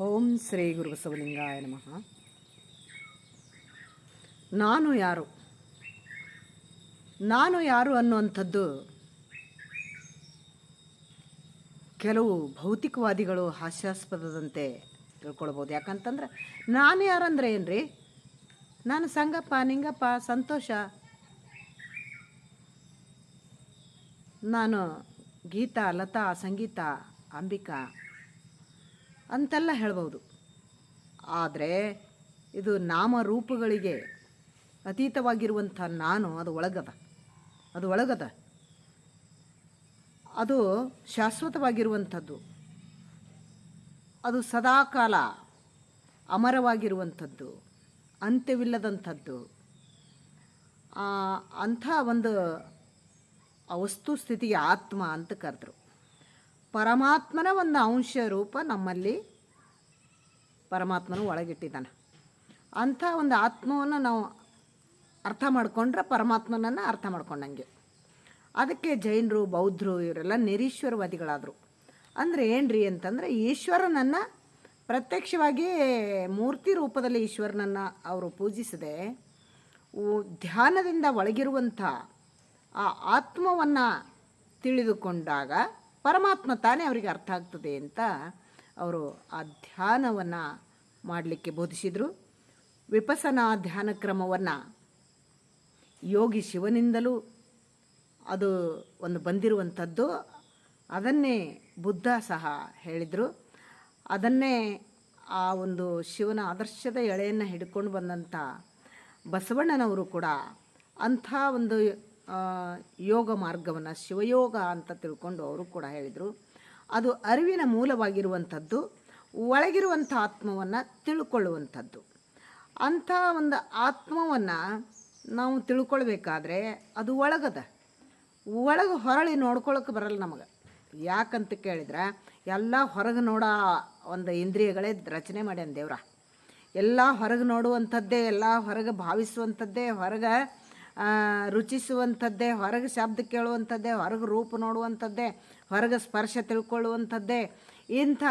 ಓಂ ಶ್ರೀ ಗುರು ಬಸವಲಿಂಗಾಯ ನಮಃ. ನಾನು ಯಾರು? ನಾನು ಯಾರು ಅನ್ನುವಂಥದ್ದು ಕೆಲವು ಭೌತಿಕವಾದಿಗಳು ಹಾಸ್ಯಾಸ್ಪದದಂತೆ ತಿಳ್ಕೊಳ್ಬೋದು. ಯಾಕಂತಂದ್ರೆ ನಾನು ಯಾರಂದ್ರೆ ಏನು ರೀ ನಾನು ಸಂಗಪ್ಪ, ನಿಂಗಪ್ಪ, ಸಂತೋಷ. ನಾನು ಗೀತಾ, ಲತಾ, ಸಂಗೀತ, ಅಂಬಿಕಾ. ಅಂತೆಲ್ಲ ಹೇಳ್ಬೋದು. ಆದರೆ ಇದು ನಾಮರೂಪಗಳಿಗೆ ಅತೀತವಾಗಿರುವಂಥ ನಾನು ಅದು ಒಳಗದ. ಅದು ಒಳಗದ. ಅದು ಶಾಶ್ವತವಾಗಿರುವಂಥದ್ದು. ಅದು ಸದಾಕಾಲ ಅಮರವಾಗಿರುವಂಥದ್ದು, ಅಂತ್ಯವಿಲ್ಲದಂಥದ್ದು. ಅಂಥ ಒಂದು ವಸ್ತು ಸ್ಥಿತಿಗೆ ಆತ್ಮ ಅಂತ ಕರೆದ್ರು. ಪರಮಾತ್ಮನ ಒಂದು ಅಂಶ ರೂಪ ನಮ್ಮಲ್ಲಿ ಪರಮಾತ್ಮನು ಒಳಗಿಟ್ಟಿದ್ದಾನೆ. ಅಂಥ ಒಂದು ಆತ್ಮವನ್ನು ನಾವು ಅರ್ಥ ಮಾಡಿಕೊಂಡ್ರೆ ಪರಮಾತ್ಮನನ್ನು ಅರ್ಥ ಮಾಡ್ಕೊಂಡಂಗೆ. ಅದಕ್ಕೆ ಜೈನರು, ಬೌದ್ಧರು ಇವರೆಲ್ಲ ನಿರೀಶ್ವರವಾದಿಗಳಾದರು. ಅಂದರೆ ಏನ್ರಿ ಅಂತಂದರೆ ಈಶ್ವರನನ್ನು ಪ್ರತ್ಯಕ್ಷವಾಗಿ ಮೂರ್ತಿ ರೂಪದಲ್ಲಿ ಈಶ್ವರನನ್ನು ಅವರು ಪೂಜಿಸದೆ ಧ್ಯಾನದಿಂದ ಒಳಗಿರುವಂಥ ಆ ಆತ್ಮವನ್ನು ತಿಳಿದುಕೊಂಡಾಗ ಪರಮಾತ್ಮ ತಾನೇ ಅವರಿಗೆ ಅರ್ಥ ಆಗ್ತದೆ ಅಂತ ಅವರು ಆ ಧ್ಯಾನವನ್ನು ಮಾಡಲಿಕ್ಕೆ ಬೋಧಿಸಿದರು. ವಿಪಸನಾ ಧ್ಯಾನ ಕ್ರಮವನ್ನು ಯೋಗಿ ಶಿವನಿಂದಲೂ ಅದು ಒಂದು ಬಂದಿರುವಂಥದ್ದು. ಅದನ್ನೇ ಬುದ್ಧ ಸಹ ಹೇಳಿದರು. ಅದನ್ನೇ ಆ ಒಂದು ಶಿವನ ಆದರ್ಶದ ಎಳೆಯನ್ನು ಹಿಡ್ಕೊಂಡು ಬಂದಂಥ ಬಸವಣ್ಣನವರು ಕೂಡ ಅಂಥ ಒಂದು ಯೋಗ ಮಾರ್ಗವನ್ನು ಶಿವಯೋಗ ಅಂತ ತಿಳ್ಕೊಂಡು ಅವರು ಕೂಡ ಹೇಳಿದರು. ಅದು ಅರಿವಿನ ಮೂಲವಾಗಿರುವಂಥದ್ದು, ಒಳಗಿರುವಂಥ ಆತ್ಮವನ್ನು ತಿಳ್ಕೊಳ್ಳುವಂಥದ್ದು. ಅಂಥ ಒಂದು ಆತ್ಮವನ್ನು ನಾವು ತಿಳ್ಕೊಳ್ಬೇಕಾದ್ರೆ ಅದು ಒಳಗದ. ಒಳಗೆ ಹೊರಳಿ ನೋಡ್ಕೊಳಕ್ಕೆ ಬರಲ್ಲ ನಮಗೆ. ಯಾಕಂತ ಕೇಳಿದ್ರೆ, ಎಲ್ಲ ಹೊರಗೆ ನೋಡೋ ಒಂದು ಇಂದ್ರಿಯಗಳೇ ರಚನೆ ಮಾಡ್ಯಾನ ದೇವ್ರ. ಎಲ್ಲ ಹೊರಗೆ ನೋಡುವಂಥದ್ದೇ, ಎಲ್ಲ ಹೊರಗೆ ಭಾವಿಸುವಂಥದ್ದೇ, ಹೊರಗೆ ರುಚಿಸುವಂಥದ್ದೇ, ಹೊರಗೆ ಶಬ್ದ ಕೇಳುವಂಥದ್ದೇ, ಹೊರಗೆ ರೂಪ ನೋಡುವಂಥದ್ದೇ, ಹೊರಗೆ ಸ್ಪರ್ಶ ತಿಳ್ಕೊಳ್ಳುವಂಥದ್ದೇ, ಇಂಥ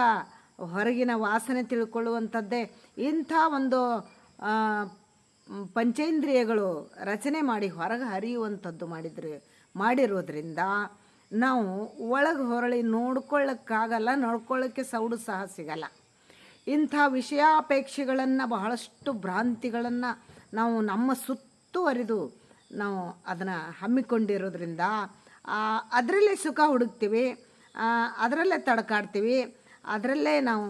ಹೊರಗಿನ ವಾಸನೆ ತಿಳ್ಕೊಳ್ಳುವಂಥದ್ದೇ, ಇಂಥ ಒಂದು ಪಂಚೇಂದ್ರಿಯಗಳು ರಚನೆ ಮಾಡಿ ಹೊರಗೆ ಹರಿಯುವಂಥದ್ದು ಮಾಡಿದ್ರೆ, ಮಾಡಿರೋದ್ರಿಂದ ನಾವು ಒಳಗೆ ಹೊರಳಿ ನೋಡ್ಕೊಳ್ಳೋಕ್ಕಾಗಲ್ಲ ನೋಡ್ಕೊಳ್ಳೋಕ್ಕೆ ಸೌಡು ಸಹ ಸಿಗಲ್ಲ. ಇಂಥ ವಿಷಯಾಪೇಕ್ಷೆಗಳನ್ನು, ಬಹಳಷ್ಟು ಭ್ರಾಂತಿಗಳನ್ನು ನಾವು ನಮ್ಮ ಸುತ್ತುವರಿದು ನಾವು ಅದನ್ನು ಹಮ್ಮಿಕೊಂಡಿರೋದ್ರಿಂದ ಅದರಲ್ಲೇ ಸುಖ ಹುಡುಕ್ತೀವಿ ಅದರಲ್ಲೇ ತಡಕಾಡ್ತೀವಿ, ಅದರಲ್ಲೇ ನಾವು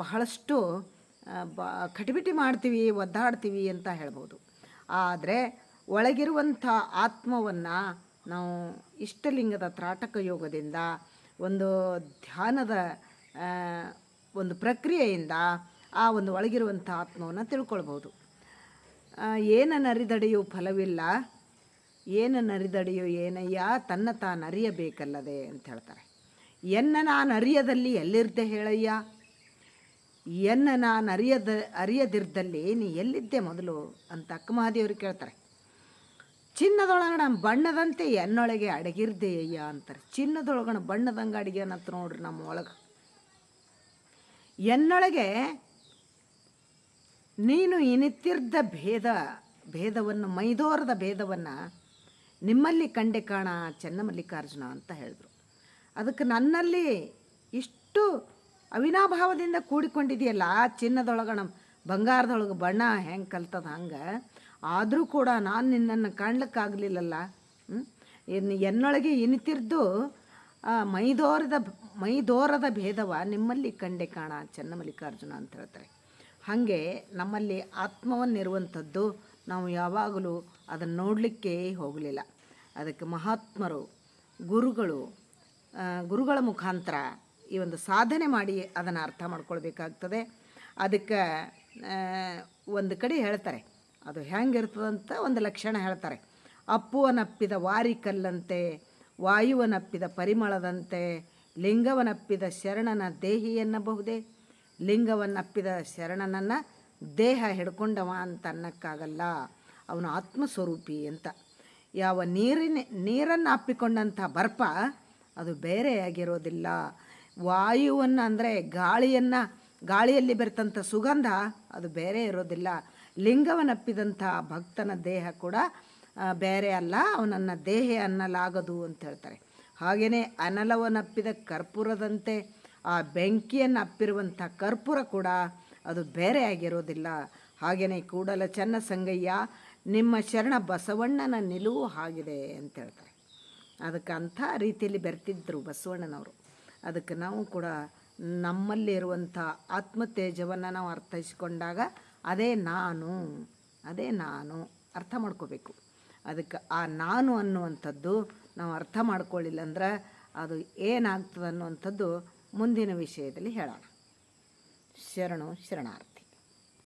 ಬಹಳಷ್ಟು ಬ ಕಟಿಬಿಟಿ ಮಾಡ್ತೀವಿ, ಒದ್ದಾಡ್ತೀವಿ ಅಂತ ಹೇಳ್ಬೋದು. ಆದರೆ ಒಳಗಿರುವಂಥ ಆತ್ಮವನ್ನು ನಾವು ಇಷ್ಟಲಿಂಗದ ತ್ರಾಟಕ ಯೋಗದಿಂದ, ಒಂದು ಧ್ಯಾನದ ಒಂದು ಪ್ರಕ್ರಿಯೆಯಿಂದ ಆ ಒಂದು ಒಳಗಿರುವಂಥ ಆತ್ಮವನ್ನು ತಿಳ್ಕೊಳ್ಬೋದು. ಏನ ನರಿದಡೆಯು ಫಲವಿಲ್ಲ, ಏನ ನರಿದಡೆಯು ಏನಯ್ಯ, ತನ್ನ ತಾನು ಅರಿಯಬೇಕಲ್ಲದೆ ಅಂತ ಹೇಳ್ತಾರೆ. ಎನ್ನ ನಾನು ಅರಿಯದಲ್ಲಿ ಎಲ್ಲಿರ್ದೆ ಹೇಳಯ್ಯ? ಎನ್ನ ನಾನು ಅರಿಯದ ಅರಿಯದಿರ್ದಲ್ಲಿ ನೀ ಎಲ್ಲಿದ್ದೆ ಮೊದಲು ಅಂತ ಅಕ್ಕ ಮಹಾದೇವರು ಕೇಳ್ತಾರೆ. ಚಿನ್ನದೊಳಗಣ ಬಣ್ಣದಂತೆ ಎನ್ನೊಳಗೆ ಅಡಗಿರ್ದೆಯ್ಯ ಅಂತಾರೆ. ಚಿನ್ನದೊಳಗಣ ಬಣ್ಣದಂಗೆ ಅಡಿಗೆ ಅನ್ನತ್ತ ನೋಡ್ರಿ ನಮ್ಮ ಒಳಗೆ. ಎನ್ನೊಳಗೆ ನೀನು ಇನಿತಿರ್ದ ಭೇದ, ಭೇದವನ್ನು, ಮೈದೋರದ ಭೇದವನ್ನು ನಿಮ್ಮಲ್ಲಿ ಕಂಡೆ ಕಾಣ ಚೆನ್ನಮಲ್ಲಿಕಾರ್ಜುನ ಅಂತ ಹೇಳಿದ್ರು. ಅದಕ್ಕೆ ನನ್ನಲ್ಲಿ ಇಷ್ಟು ಅವಿನಾಭಾವದಿಂದ ಕೂಡಿಕೊಂಡಿದೆಯಲ್ಲ, ಆ ಚಿನ್ನದೊಳಗಣ ಬಂಗಾರದೊಳಗೆ ಬಣ್ಣ ಹೆಂಗೆ ಕಲ್ತದ ಹಂಗೆ, ಆದರೂ ಕೂಡ ನಾನು ನಿನ್ನನ್ನು ಕಾಣ್ಲಿಕ್ಕಾಗಲಿಲ್ಲಲ್ಲ ಇನ್ನು ಎನ್ನೊಳಗೆ ಇನಿತಿರ್ದು ಮೈದೋರದ ಮೈದೋರದ ಭೇದವ ನಿಮ್ಮಲ್ಲಿ ಕಂಡೆ ಕಾಣ ಚೆನ್ನಮಲ್ಲಿಕಾರ್ಜುನ ಅಂತ ಹೇಳ್ತಾರೆ. ಹಾಗೆ ನಮ್ಮಲ್ಲಿ ಆತ್ಮವನ್ನಿರುವಂಥದ್ದು ನಾವು ಯಾವಾಗಲೂ ಅದನ್ನು ನೋಡಲಿಕ್ಕೆ ಹೋಗಲಿಲ್ಲ. ಅದಕ್ಕೆ ಮಹಾತ್ಮರು, ಗುರುಗಳು ಗುರುಗಳ ಮುಖಾಂತರ ಈ ಒಂದು ಸಾಧನೆ ಮಾಡಿ ಅದನ್ನು ಅರ್ಥ ಮಾಡ್ಕೊಳ್ಬೇಕಾಗ್ತದೆ. ಅದಕ್ಕೆ ಒಂದು ಕಡೆ ಹೇಳ್ತಾರೆ, ಅದು ಹೆಂಗಿರ್ತದಂತ ಒಂದು ಲಕ್ಷಣ ಹೇಳ್ತಾರೆ. ಅಪ್ಪುವನಪ್ಪಿದ ವಾರಿಕಲ್ಲಂತೆ, ವಾಯುವನಪ್ಪಿದ ಪರಿಮಳದಂತೆ, ಲಿಂಗವನಪ್ಪಿದ ಶರಣನ ದೇಹಿ ಎನ್ನಬಹುದೇ? ಲಿಂಗವನ್ನಪ್ಪಿದ ಶರಣನನ್ನು ದೇಹ ಹಿಡ್ಕೊಂಡವ ಅಂತ ಅನ್ನಕ್ಕಾಗಲ್ಲ. ಅವನು ಆತ್ಮಸ್ವರೂಪಿ ಅಂತ. ಯಾವ ನೀರಿನ, ನೀರನ್ನು ಅಪ್ಪಿಕೊಂಡಂಥ ಬರ್ಪ ಅದು ಬೇರೆಯಾಗಿರೋದಿಲ್ಲ ವಾಯುವನ್ನು ಅಂದರೆ ಗಾಳಿಯನ್ನು, ಗಾಳಿಯಲ್ಲಿ ಬರ್ತಂಥ ಸುಗಂಧ ಅದು ಬೇರೆ ಇರೋದಿಲ್ಲ. ಲಿಂಗವನ್ನಪ್ಪಿದಂಥ ಭಕ್ತನ ದೇಹ ಕೂಡ ಬೇರೆ ಅಲ್ಲ. ಅವನನ್ನು ದೇಹ ಅನ್ನಲಾಗದು ಅಂತ ಹೇಳ್ತಾರೆ. ಹಾಗೆಯೇ ಅನಲವನ್ನಪ್ಪಿದ ಕರ್ಪೂರದಂತೆ ಆ ಬೆಂಕಿಯನ್ನು ಅಪ್ಪಿರುವಂಥ ಕರ್ಪೂರ ಕೂಡ ಅದು ಬೇರೆ ಆಗಿರೋದಿಲ್ಲ. ಹಾಗೆಯೇ ಕೂಡಲ ಚೆನ್ನ ಸಂಗಯ್ಯ ನಿಮ್ಮ ಶರಣ ಬಸವಣ್ಣನ ನಿಲುವು ಆಗಿದೆ ಅಂತ ಹೇಳ್ತಾರೆ. ಅದಕ್ಕೆ ಅಂಥ ರೀತಿಯಲ್ಲಿ ಬೆರೆತಿದ್ದರು ಬಸವಣ್ಣನವರು. ಅದಕ್ಕೆ ನಾವು ಕೂಡ ನಮ್ಮಲ್ಲಿ ಇರುವಂಥ ಆತ್ಮತೇಜವನ್ನು ನಾವು ಅರ್ಥೈಸಿಕೊಂಡಾಗ ಅದೇ ನಾನು ಅದೇ ನಾನು ಅರ್ಥ ಮಾಡ್ಕೋಬೇಕು. ಅದಕ್ಕೆ ಆ ನಾನು ಅನ್ನುವಂಥದ್ದು ನಾವು ಅರ್ಥ ಮಾಡ್ಕೊಳ್ಳಿಲ್ಲ ಅಂದ್ರೆ ಅದು ಏನಾಗ್ತದೆ ಅನ್ನುವಂಥದ್ದು ಮುಂದಿನ ವಿಷಯದಲ್ಲಿ ಹೇಳೋಣ. ಶರಣು ಶರಣಾರ್ಥಿ.